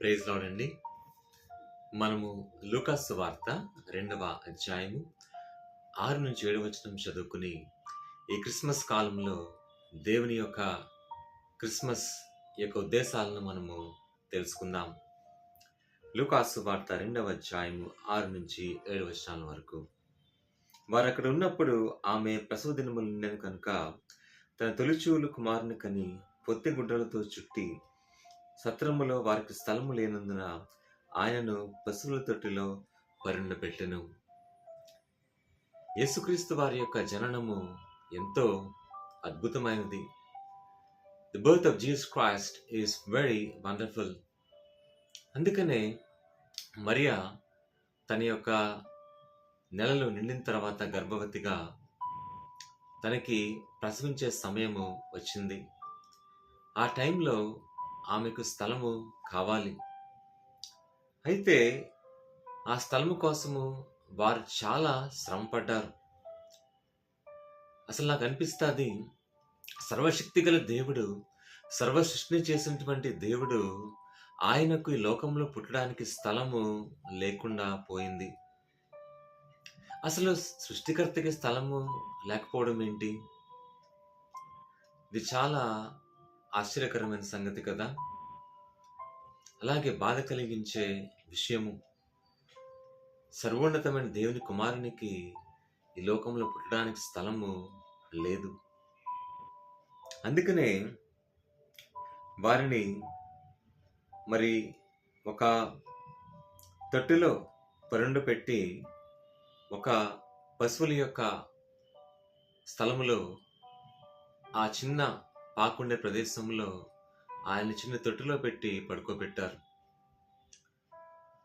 Praise లాడండి మనము లూకాస్ వార్త రెండవ అధ్యాయము ఆరు నుంచి ఏడు వచనం చదువుకుని ఈ క్రిస్మస్ కాలంలో దేవుని యొక్క క్రిస్మస్ యొక్క ఉద్దేశాలను మనము తెలుసుకుందాం. లూకాసు వార్త రెండవ అధ్యాయము ఆరు నుంచి ఏడు వచనాల వరకు. వారు అక్కడ ఉన్నప్పుడు ఆమె ప్రసవ దినములు ఉండేది కనుక తన తొలిచూలు కుమారుని కని పొత్తి గుడ్డలతో చుట్టి సత్రములో వారికి స్థలము లేనందున ఆయనను పశువుల తొట్టిలో పెట్టెను. యేసుక్రీస్తు వారి యొక్క జననము ఎంతో అద్భుతమైనది. The birth of Jesus Christ is very wonderful అందుకనే మరియా తన యొక్క నెలలు నిండిన తర్వాత గర్భవతిగా తనకి ప్రసవించే సమయము వచ్చింది. ఆ టైంలో ఆమెకు స్థలము కావాలి. అయితే ఆ స్థలము కోసము వారు చాలా శ్రమపడ్డారు. అసలు నాకు అనిపిస్తుంది సర్వశక్తి గల దేవుడు సర్వసృష్టిని చేసినటువంటి దేవుడు ఆయనకు ఈ లోకంలో పుట్టడానికి స్థలము లేకుండా పోయింది. అసలు సృష్టికర్తకి స్థలము లేకపోవడం ఏంటి? ఇది చాలా ఆశ్చర్యకరమైన సంగతి కదా? అలాగే బాధ కలిగించే విషయము. సర్వోన్నతమైన దేవుని కుమారునికి ఈ లోకంలో పుట్టడానికి స్థలము లేదు. అందుకనే వారిని మరి ఒక తొట్టిలో పరుండు పెట్టి ఒక పశువుల యొక్క స్థలములో ఆ చిన్న పాకుండే ప్రదేశంలో ఆయన చిన్న తొట్టిలో పెట్టి పడుకోబెట్టారు.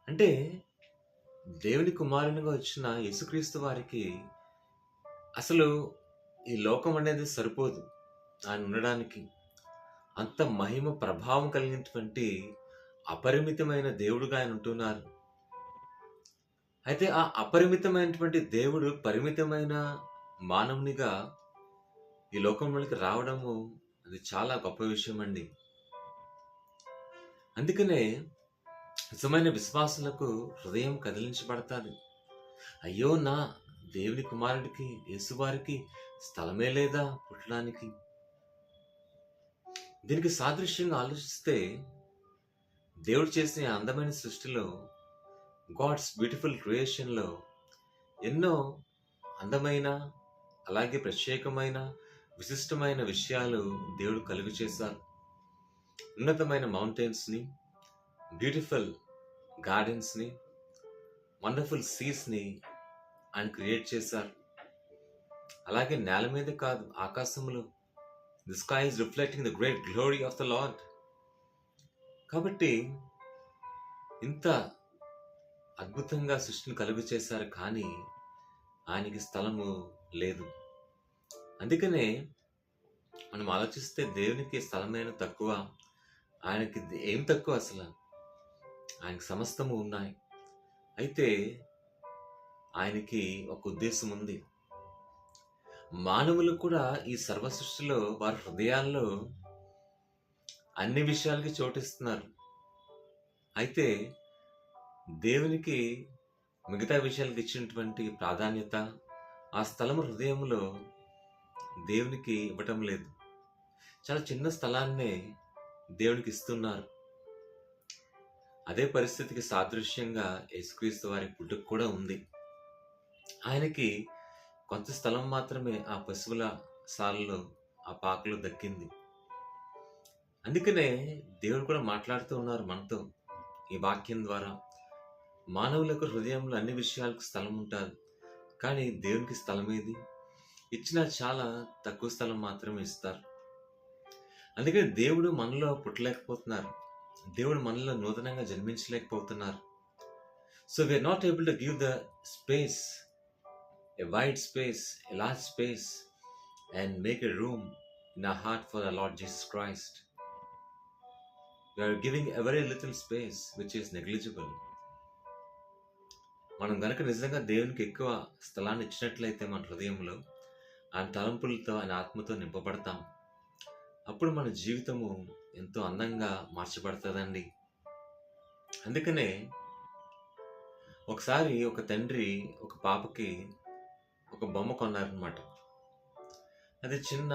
అంటే దేవుని కుమారునిగా వచ్చిన యేసుక్రీస్తు వారికి అసలు ఈ లోకం అనేది సరిపోదు. ఆయన ఉండడానికి అంత మహిమ ప్రభావం కలిగినటువంటి అపరిమితమైన దేవుడుగా ఆయన ఉంటున్నారు. అయితే ఆ అపరిమితమైనటువంటి దేవుడు పరిమితమైన మానవునిగా ఈ లోకంలోకి రావడము అది చాలా గొప్ప విషయం అండి అందుకనే నిజమైన విశ్వాసులకు హృదయం కదిలించబడతాది. అయ్యో నా దేవుని కుమారుడికి యేసువారికి స్థలమే లేదా పుట్టడానికి? దీనికి సాదృశ్యంగా ఆలోచిస్తే దేవుడు చేసిన అందమైన సృష్టిలో గాడ్స్ బ్యూటిఫుల్ క్రియేషన్లో ఎన్నో అందమైన అలాగే ప్రత్యేకమైన విశిష్టమైన విషయాలు దేవుడు కలుగు చేశారు. ఉన్నతమైన మౌంటైన్స్ని బ్యూటిఫుల్ గార్డెన్స్ని వండర్ఫుల్ సీస్ని ఆయన క్రియేట్ చేశారు. అలాగే నేల మీద కాదు ఆకాశంలో. The sky is reflecting the great glory of the Lord కాబట్టి ఇంత అద్భుతంగా సృష్టిని కలుగు చేశారు కానీ ఆయనకి స్థలము లేదు. అందుకనే మనం ఆలోచిస్తే దేవునికి స్థలమైన తక్కువ ఆయనకి ఏం తక్కువ అసలు? ఆయనకి సమస్తము ఉన్నాయి. అయితే ఆయనకి ఒక ఉద్దేశం ఉంది. మానవులు కూడా ఈ సర్వ సృష్టిలో వారి హృదయాల్లో అన్ని విషయాలకి చోటిస్తున్నారు. అయితే దేవునికి మిగతా విషయాలకు ఇచ్చినటువంటి ప్రాధాన్యత ఆ స్థలం హృదయంలో దేవునికి ఇవ్వటం లేదు. చాలా చిన్న స్థలాన్నే దేవునికి ఇస్తున్నారు. అదే పరిస్థితికి సాదృశ్యంగా యేసుక్రీస్తు వారి పుట్టుకు కూడా ఉంది. ఆయనకి కొంత స్థలం మాత్రమే ఆ పశువుల సాలలో ఆ పాకలో దక్కింది. అందుకనే దేవుడు కూడా మాట్లాడుతూ ఉన్నారు మనతో ఈ వాక్యం ద్వారా. మానవులకు హృదయంలో అన్ని విషయాలకు స్థలం ఉంటుంది కానీ దేవునికి స్థలం ఏది ఇచ్చిన చాలా తక్కువ స్థలం మాత్రమే ఇస్తారు. అందుకని దేవుడు మనలో పుట్టలేకపోతున్నారు. దేవుడు మనలో నూతనంగా జన్మించలేకపోతున్నారు. So we're not able to give the space a wide space a large space and make a room in a heart for the Lord Jesus Christ we're giving every little space which is negligible మనం కనుక నిజంగా దేవునికి ఎక్కువ స్థలాన్ని ఇచ్చినట్లయితే మన హృదయంలో ఆయన తలంపులతో ఆయన ఆత్మతో నింపబడతాం. అప్పుడు మన జీవితము ఎంతో అందంగా మార్చబడుతుందండి. అందుకనే ఒకసారి ఒక తండ్రి ఒక పాపకి ఒక బొమ్మ కొన్నారనమాట అది చిన్న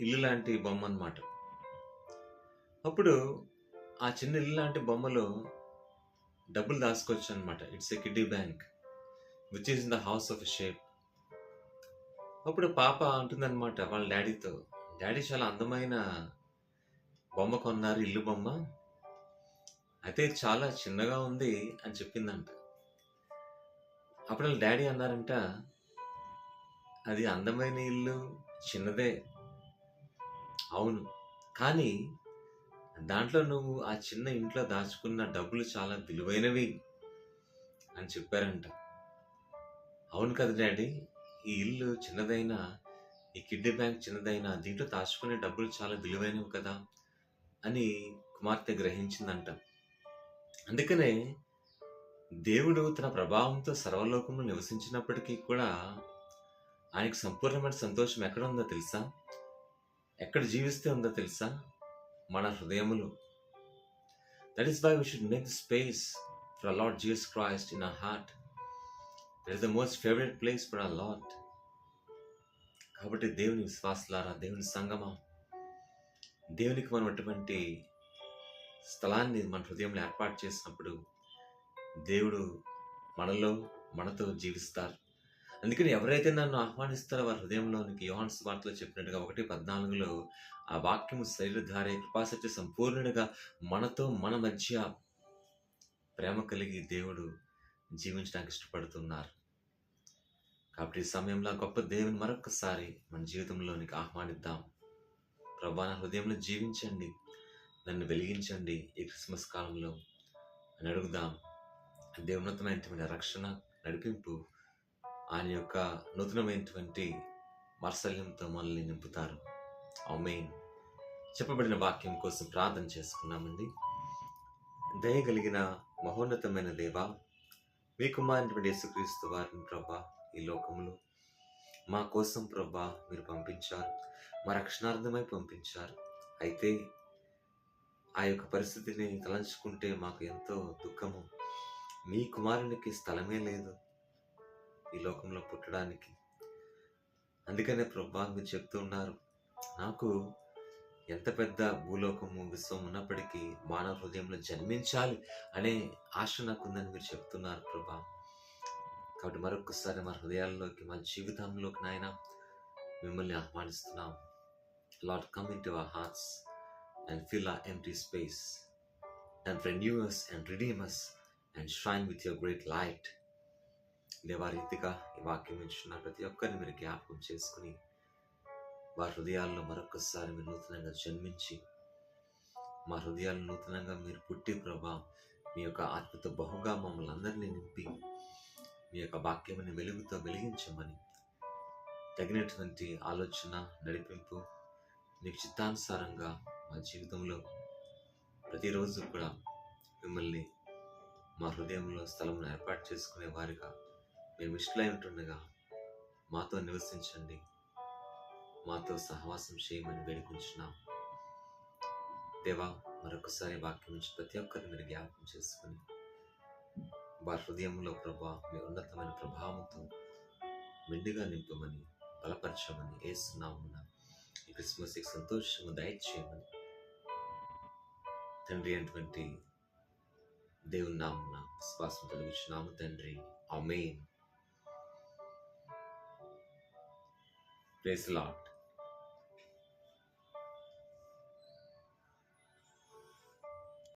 ఇల్లు లాంటి బొమ్మ అన్నమాట. అప్పుడు ఆ చిన్న ఇల్లు లాంటి బొమ్మలో డబ్బులు దాచుకోవచ్చు అనమాట it's a kiddy bank which is in the house of shape అప్పుడు పాప అంటుందన్నమాట వాళ్ళ డాడీతో డాడీ చాలా అందమైన బొమ్మ కొన్నారు ఇల్లు బొమ్మ. అయితే చాలా చిన్నగా ఉంది అని చెప్పిందంట. అప్పుడు వాళ్ళ డాడీ అన్నారంట అది అందమైన ఇల్లు చిన్నదే. అవును. కానీ దాంట్లో నువ్వు ఆ చిన్న ఇంట్లో దాచుకున్న డబ్బులు చాలా విలువైనవి అని చెప్పారంట. అవును కదా డాడీ. ఈ ఇల్లు చిన్నదైనా ఈ కిడ్నీ బ్యాంక్ చిన్నదైనా దీంట్లో దాచుకునే డబ్బులు చాలా విలువైనవి కదా అని కుమార్తె గ్రహించిందంట. అందుకనే దేవుడు తన ప్రభావంతో సర్వలోకంలో నివసించినప్పటికీ కూడా ఆయనకు సంపూర్ణమైన సంతోషం ఎక్కడ ఉందో తెలుసా? ఎక్కడ జీవిస్తే ఉందో తెలుసా? మన హృదయములు. That is why we should make space for Lord Jesus Christ in a heart it the most favourite place for a Lord కాబట్టి దేవుని విశ్వాసులారా దేవుని సంగమా దేవునికి మనం అటువంటి స్థలాన్ని మన హృదయంలో ఏర్పాటు చేసినప్పుడు దేవుడు మనలో మనతో జీవిస్తారు. అందుకని ఎవరైతే నన్ను ఆహ్వానిస్తారో వారి హృదయంలోనికి యోహాన్స్ వార్తలో చెప్పినట్టుగా ఒకటి పద్నాలుగులో ఆ వాక్యము శరీరధారే కృపాసత్య సంపూర్ణుడిగా మనతో మన మధ్య ప్రేమ కలిగి దేవుడు జీవించడానికి ఇష్టపడుతున్నారు. కాబట్టి ఈ సమయంలో గొప్ప దేవుని మరొకసారి మన జీవితంలోనికి ఆహ్వానిద్దాం. ప్రభా నా హృదయంలో జీవించండి. నన్ను వెలిగించండి ఈ క్రిస్మస్ కాలంలో. అని అడుగుదాం. దేవున్నతమైనటువంటి రక్షణ నడిపింపు ఆయన యొక్క నూతనమైనటువంటి వాత్సల్యంతో మనల్ని నింపుతారు. మెయిన్ చెప్పబడిన వాక్యం కోసం ప్రార్థన చేసుకున్నామండి. దయగలిగిన మహోన్నతమైన దేవ మీ కుమారుని యేసుక్రీస్తు వారిని ప్రభా ఈ లోకంలో మా కోసం ప్రభా మీరు పంపించారు. మా రక్షణార్థమై పంపించారు. అయితే ఆ యొక్క పరిస్థితిని తలంచుకుంటే మాకు ఎంతో దుఃఖము. మీ కుమారునికి స్థలమే లేదు ఈ లోకంలో పుట్టడానికి. అందుకనే ప్రభా మీరు చెప్తున్నారు నాకు ఎంత పెద్ద భూలోకము విశ్వం ఉన్నప్పటికీ మానవ హృదయంలో జన్మించాలి అనే ఆశ నాకుందని మీరు చెప్తున్నారు ప్రభా. కాబట్టి మరొకసారి మా హృదయాల్లోకి మా జీవితంలోకి నాయన మిమ్మల్ని ఆహ్వానిస్తున్నాం. Lord come in to our hearts and fill a empty space and renews and redeems and shine with your great light దేవారీతిగా ఈ వాక్యం ఇచ్చిన ప్రతి ఒక్కరిని మీరు జ్ఞాపకం చేసుకుని వారి హృదయాల్లో మరొకసారి మీరు నూతనంగా జన్మించి మా హృదయాలను నూతనంగా మీరు పుట్టి ప్రభా మీ యొక్క ఆత్మతో బహుగా మమ్మల్ని అందరినీ నింపి మీ యొక్క వాక్యమని వెలుగుతో వెలిగించమని తగినటువంటి ఆలోచన నడిపింపు మీకు చిత్తానుసారంగా మా జీవితంలో ప్రతిరోజు కూడా మిమ్మల్ని మా హృదయంలో స్థలం ఏర్పాటు చేసుకునే వారిగా మేము ఇష్టలై ఉంటుండగా మాతో నివసించండి. మాతో సహవాసం చేయమని వేడుకుంటున్నాం దేవా మరొకసారి వాక్యం నుంచి ప్రతి ఒక్కరిని మీరు జ్ఞాపకం చేసుకుని వారి హృదయంలో ప్రభా మీ ఉన్నతమైన ప్రభావంతో మెండుగా నింపమని బలపరచమని వేస్తున్నామన్న ఈ క్రిస్మస్ సంతోషము దయచేయమని తండ్రి అటువంటి దేవుని నామున విశ్వాసం కలిగించున్నాము తండ్రి. అమేన్ ప్రేస్ లాట్